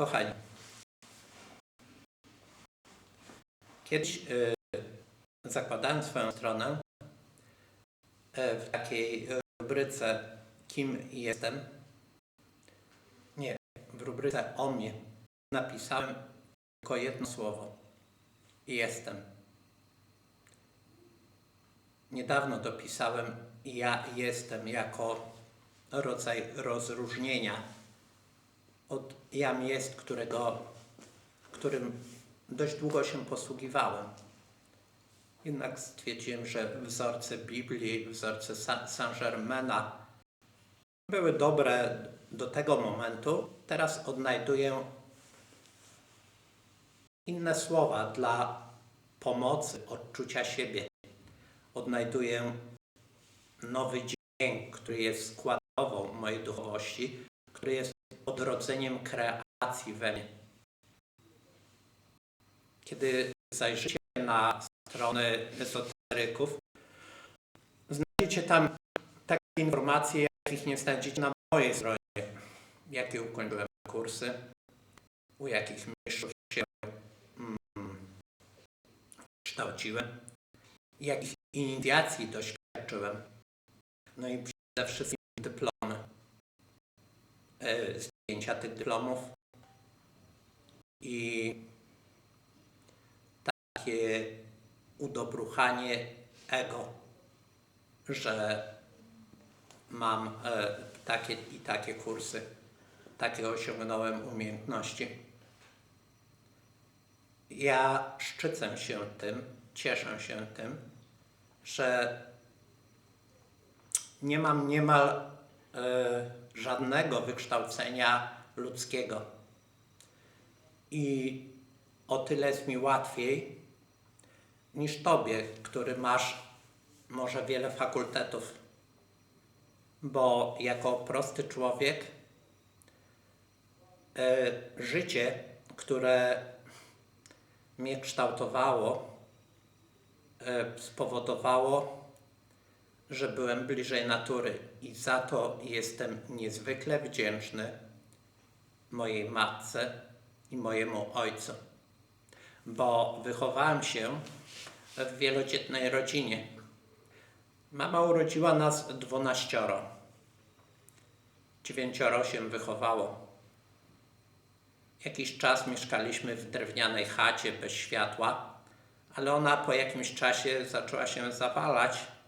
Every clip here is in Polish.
Kochani, kiedyś y, zakładałem swoją stronę e, w takiej rubryce Kim jestem? Nie, w rubryce o mnie napisałem tylko jedno słowo. Jestem. Niedawno dopisałem ja jestem jako rodzaj rozróżnienia od jam jest, którego, którym dość długo się posługiwałem. Jednak stwierdziłem, że wzorce Biblii, wzorce Sa- Saint-Germaina były dobre do tego momentu. Teraz odnajduję inne słowa dla pomocy, odczucia siebie. Odnajduję nowy dźwięk, który jest składową mojej duchowości, który jest odrodzeniem kreacji we mnie. Kiedy zajrzycie na strony esoteryków, znajdziecie tam takie informacje, jakich nie znajdziecie na mojej stronie. Jakie ukończyłem kursy, u jakich mistrzów się mm, kształciłem, jakich inicjacji doświadczyłem. No i przede wszystkim dyplomy. E, Zdjęcia tych dyplomów i takie udobruchanie ego, że mam e, takie i takie kursy, takie osiągnąłem umiejętności. Ja szczycę się tym, cieszę się tym, że nie mam niemal e, żadnego wykształcenia ludzkiego. I o tyle jest mi łatwiej niż tobie, który masz może wiele fakultetów. Bo jako prosty człowiek e, życie, które mnie kształtowało, e, spowodowało, że byłem bliżej natury i za to jestem niezwykle wdzięczny mojej matce i mojemu ojcu, bo wychowałem się w wielodzietnej rodzinie. Mama urodziła nas dwunaścioro. Dziewięcioro się wychowało. Jakiś czas mieszkaliśmy w drewnianej chacie bez światła, ale ona po jakimś czasie zaczęła się zawalać no,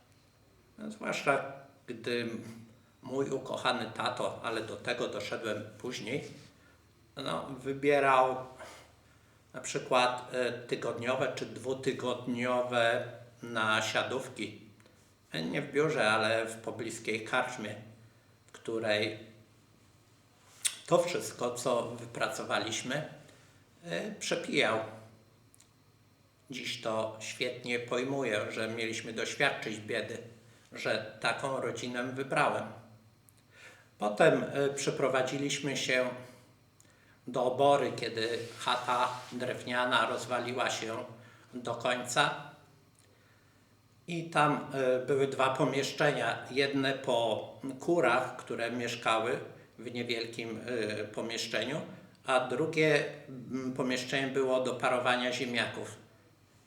Zwłaszcza gdy mój ukochany tato, ale do tego doszedłem później, no, wybierał na przykład e, tygodniowe czy dwutygodniowe nasiadówki. E, Nie w biurze, ale w pobliskiej karczmie, w której to wszystko, co wypracowaliśmy, e, przepijał. Dziś to świetnie pojmuję, że mieliśmy doświadczyć biedy, że taką rodzinę wybrałem. Potem y, przeprowadziliśmy się do obory, kiedy chata drewniana rozwaliła się do końca. I tam y, były dwa pomieszczenia. Jedne po kurach, które mieszkały w niewielkim y, pomieszczeniu, a drugie mm, pomieszczenie było do parowania ziemniaków.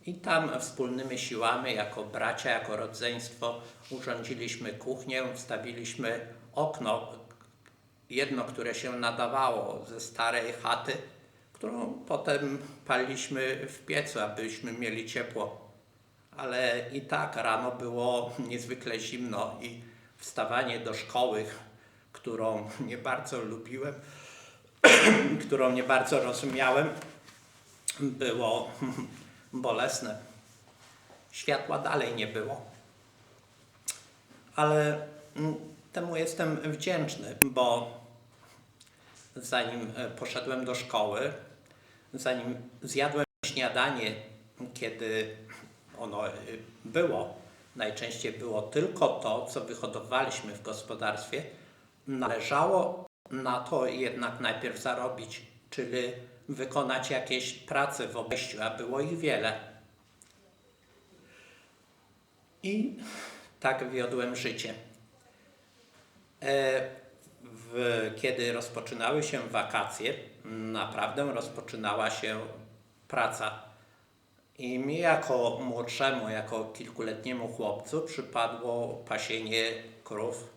I tam wspólnymi siłami, jako bracia, jako rodzeństwo, urządziliśmy kuchnię, wstawiliśmy okno, jedno, które się nadawało ze starej chaty, którą potem paliliśmy w piecu, abyśmy mieli ciepło. Ale i tak rano było niezwykle zimno i wstawanie do szkoły, którą nie bardzo lubiłem, którą nie bardzo rozumiałem, było bolesne. Światła dalej nie było. Ale mm, temu jestem wdzięczny, bo zanim e, poszedłem do szkoły, zanim zjadłem śniadanie, kiedy ono e, było, najczęściej było tylko to, co wyhodowaliśmy w gospodarstwie, należało na to jednak najpierw zarobić, czyli wykonać jakieś prace w obejściu, a było ich wiele. I tak wiodłem życie. E, W kiedy rozpoczynały się wakacje, naprawdę rozpoczynała się praca. I mi jako młodszemu, jako kilkuletniemu chłopcu przypadło pasienie krów.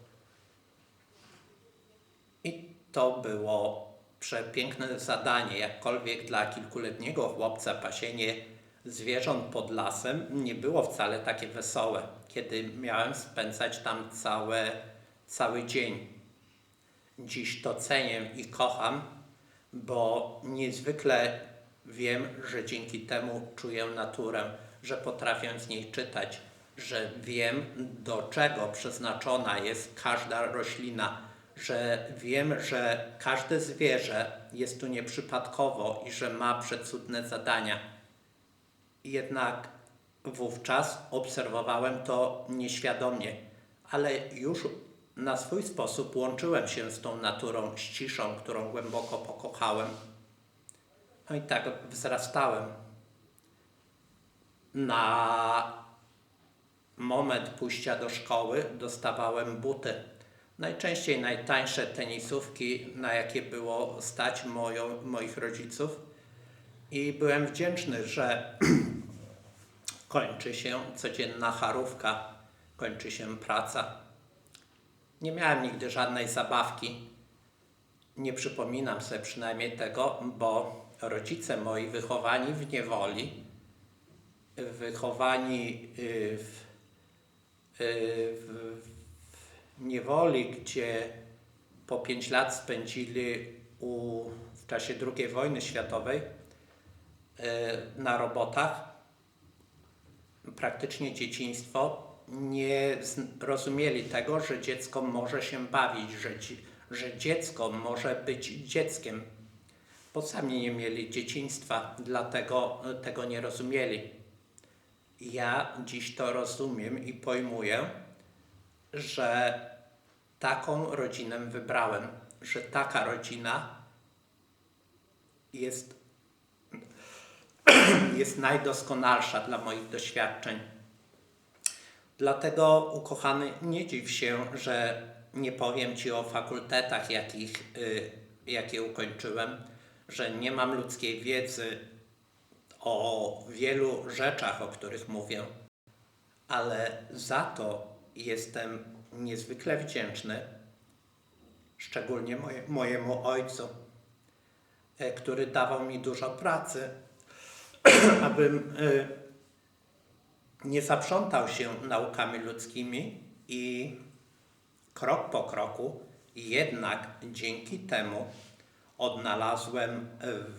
I to było przepiękne zadanie, jakkolwiek dla kilkuletniego chłopca pasienie zwierząt pod lasem nie było wcale takie wesołe, kiedy miałem spędzać tam całe, cały dzień. Dziś to cenię i kocham, bo niezwykle wiem, że dzięki temu czuję naturę, że potrafię z niej czytać, że wiem, do czego przeznaczona jest każda roślina, że wiem, że każde zwierzę jest tu nieprzypadkowo i że ma przecudne zadania. Jednak wówczas obserwowałem to nieświadomie, ale już na swój sposób łączyłem się z tą naturą, z ciszą, którą głęboko pokochałem. No i tak wzrastałem. Na moment pójścia do szkoły dostawałem buty. Najczęściej najtańsze tenisówki, na jakie było stać moją, moich rodziców. I byłem wdzięczny, że kończy się codzienna charówka, kończy się praca. Nie miałem nigdy żadnej zabawki. Nie przypominam sobie przynajmniej tego, bo rodzice moi wychowani w niewoli, wychowani y, w, y, w, w niewoli, gdzie po pięć lat spędzili u, w czasie II wojny światowej y, na robotach, praktycznie dzieciństwo, nie rozumieli tego, że dziecko może się bawić, że, że dziecko może być dzieckiem, bo sami nie mieli dzieciństwa, dlatego tego nie rozumieli. Ja dziś to rozumiem i pojmuję, że taką rodzinę wybrałem, że taka rodzina jest, jest najdoskonalsza dla moich doświadczeń. Dlatego, ukochany, nie dziw się, że nie powiem Ci o fakultetach, jakich, y, jakie ukończyłem, że nie mam ludzkiej wiedzy o wielu rzeczach, o których mówię, ale za to jestem niezwykle wdzięczny, szczególnie moje, mojemu ojcu, e, który dawał mi dużo pracy, abym y, nie zaprzątał się naukami ludzkimi i krok po kroku, jednak dzięki temu odnalazłem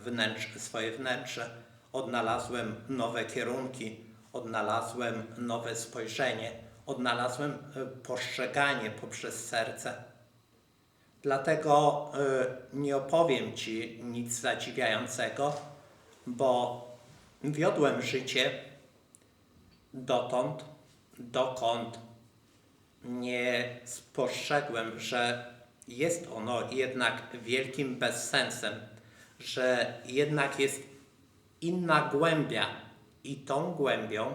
wnętrze, swoje wnętrze, odnalazłem nowe kierunki, odnalazłem nowe spojrzenie, odnalazłem e, postrzeganie poprzez serce. Dlatego e, nie opowiem Ci nic zadziwiającego, bo wiodłem życie dotąd, dokąd nie spostrzegłem, że jest ono jednak wielkim bezsensem, że jednak jest inna głębia i tą głębią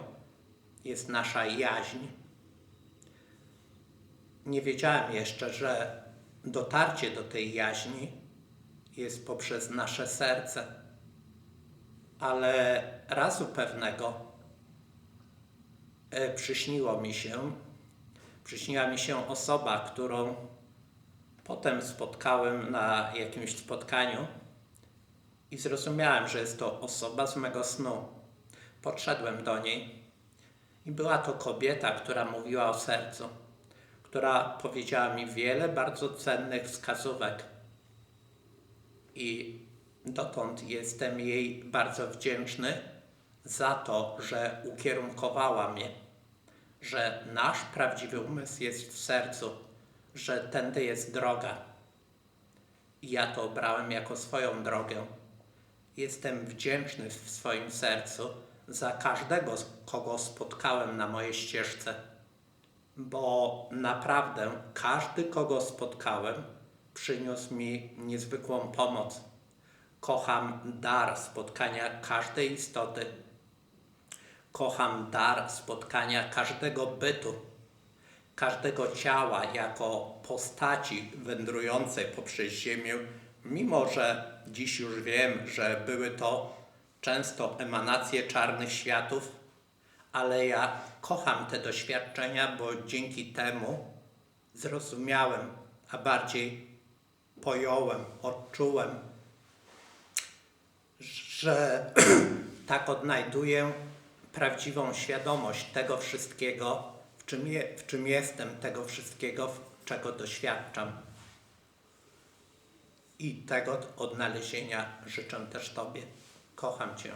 jest nasza jaźń. Nie wiedziałem jeszcze, że dotarcie do tej jaźni jest poprzez nasze serce, ale razu pewnego E, przyśniło mi się, przyśniła mi się osoba, którą potem spotkałem na jakimś spotkaniu i zrozumiałem, że jest to osoba z mego snu. Podszedłem do niej i była to kobieta, która mówiła o sercu, która powiedziała mi wiele bardzo cennych wskazówek. I dotąd jestem jej bardzo wdzięczny za to, że ukierunkowała mnie że nasz prawdziwy umysł jest w sercu, że tędy jest droga. I ja to obrałem jako swoją drogę. Jestem wdzięczny w swoim sercu za każdego, kogo spotkałem na mojej ścieżce, bo naprawdę każdy, kogo spotkałem, przyniósł mi niezwykłą pomoc. Kocham dar spotkania każdej istoty, Kocham dar spotkania każdego bytu. każdego ciała jako postaci wędrującej poprzez Ziemię, mimo że dziś już wiem, że były to często emanacje czarnych światów, ale ja kocham te doświadczenia, bo dzięki temu zrozumiałem, a bardziej pojąłem, odczułem, że tak odnajduję prawdziwą świadomość tego wszystkiego, w czym, je, w czym jestem, tego wszystkiego, czego doświadczam. I tego odnalezienia życzę też Tobie. Kocham Cię.